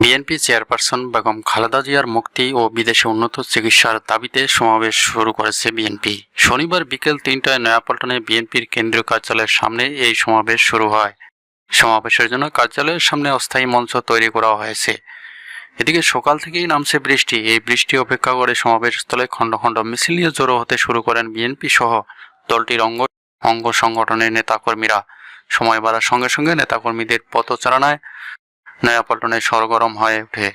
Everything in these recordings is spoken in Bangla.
বিএনপি চেয়ারপারসন বেগম খালেদা জিয়ার মুক্তি ও বিদেশে উন্নত চিকিৎসার দাবিতে সমাবেশ শুরু করেছে বিএনপি শনিবার বিকেল তিনটায় নয়াপল্টনে বিএনপির কেন্দ্রীয় কার্যালয়ের সামনে এই সমাবেশ শুরু হয়। সমাবেশের জন্য কার্যালয়ের সামনে অস্থায়ী মঞ্চ তৈরি করা হয়েছে। এদিকে সকাল থেকেই নামছে বৃষ্টি। এই বৃষ্টি অপেক্ষা করে সমাবেশস্থলে খণ্ড খণ্ড মিছিল জড়ো হতে শুরু করেন বিএনপি সহ দলটির অঙ্গ অঙ্গ সংগঠনের নেতাকর্মীরা। সময় বাড়ার সঙ্গে সঙ্গে নেতাকর্মীদের পথচারণায় নয়াপল্টনে সরগরম হয়ে ওঠে।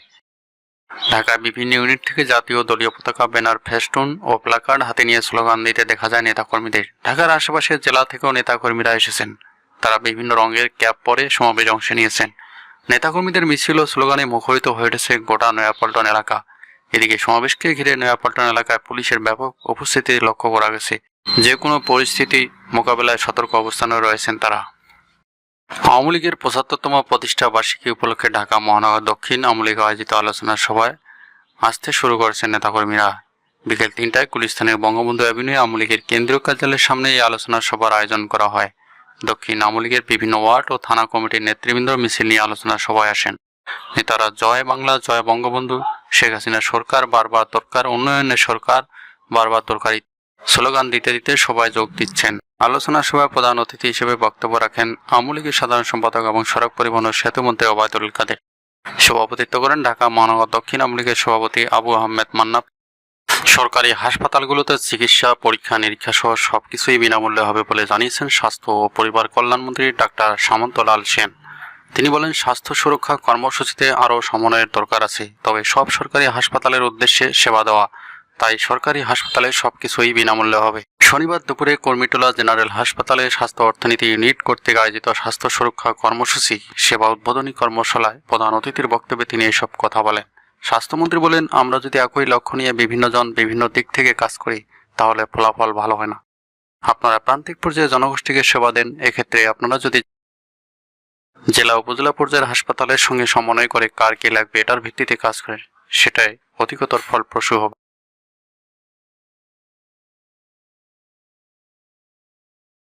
ঢাকার বিভিন্ন ইউনিট থেকে জাতীয় দলীয় পতাকা, ব্যানার, ফেস্টুন ও প্লাকার্ড হাতে নিয়ে স্লোগান দিতে দেখা যায় নেতাকর্মীদের। ঢাকার আশেপাশের জেলা থেকেও নেতাকর্মীরা এসেছেন। তারা বিভিন্ন রঙের ক্যাপ পরে সমাবেশে অংশ নিয়েছেন। নেতাকর্মীদের মিছিল ও স্লোগানে মুখরিত হয়ে উঠেছে গোটা নয়াপল্টন এলাকা। এদিকে সমাবেশকে ঘিরে নয়াপল্টন এলাকায় পুলিশের ব্যাপক উপস্থিতি লক্ষ্য করা গেছে। যে কোনো পরিস্থিতি মোকাবেলায় সতর্ক অবস্থানে রয়েছেন তারা। আওয়ামী লীগের পঁচাত্তরতম প্রতিষ্ঠা বার্ষিকী উপলক্ষে ঢাকা মহানগর দক্ষিণ আওয়ামী লীগ আয়োজিত আলোচনা সভায় আসতে শুরু করেছেন নেতাকর্মীরা। বিকেল তিনটায় গুলিস্তানের বঙ্গবন্ধু অ্যাভিনিউ আওয়ামী লীগের কেন্দ্রীয় কার্যালয়ের সামনে এই আলোচনা সভার আয়োজন করা হয়। দক্ষিণ আওয়ামী লীগের বিভিন্ন ওয়ার্ড ও থানা কমিটির নেতৃবৃন্দ মিছিল নিয়ে আলোচনা সভায় আসেন। নেতারা জয় বাংলা, জয় বঙ্গবন্ধু, শেখ হাসিনা সরকার, বারবার দরকার উন্নয়নের সরকার, বারবার দরকারি স্লোগান দিতে দিতে সবাই যোগ দিচ্ছেন। আলোচনা সভায় প্রধান অতিথি হিসেবে বক্তব্য রাখেন আওয়ামী লীগের সাধারণ সম্পাদক এবং সড়ক পরিবহন ও সেতু মন্ত্রী ওবায়দুল কাদের। সভাপতিত্ব করেন ঢাকা মহানগর দক্ষিণ আওয়ামী লীগের সভাপতি আবু আহমেদ মান্নাপ সরকারি হাসপাতালগুলোতে চিকিৎসা, পরীক্ষা, নিরীক্ষা সহ সবকিছুই বিনামূল্যে হবে বলে জানিয়েছেন স্বাস্থ্য ও পরিবার কল্যাণমন্ত্রী ডাক্তার সামন্তলাল সেন। তিনি বলেন, স্বাস্থ্য সুরক্ষা কর্মসূচিতে আরও সমন্বয়ের দরকার আছে, তবে সব সরকারি হাসপাতালের উদ্দেশ্যে সেবা দেওয়া তাই সরকারি হাসপাতালে সবকিছুই বিনামূল্যে হবে। শনিবার দুপুরে কর্মীটোলা জেনারেল হাসপাতালে স্বাস্থ্য অর্থনীতি ইউনিট কর্তৃক আয়োজিত স্বাস্থ্য সুরক্ষা কর্মসূচি, সেবা উদ্বোধনী কর্মশালায় প্রধান অতিথির বক্তব্যে তিনি এসব কথা বলেন। স্বাস্থ্যমন্ত্রী বলেন, আমরা যদি একই লক্ষ্য নিয়ে বিভিন্ন জন বিভিন্ন দিক থেকে কাজ করি, তাহলে ফলাফল ভালো হয় না। আপনারা প্রান্তিক পর্যায়ে জনগোষ্ঠীকে সেবা দেন, এক্ষেত্রে আপনারা যদি জেলা উপজেলা পর্যায়ের হাসপাতালের সঙ্গে সমন্বয় করে কার কি লাগবে এটার ভিত্তিতে কাজ করেন, সেটাই অধিকতর ফলপ্রসূ হবে।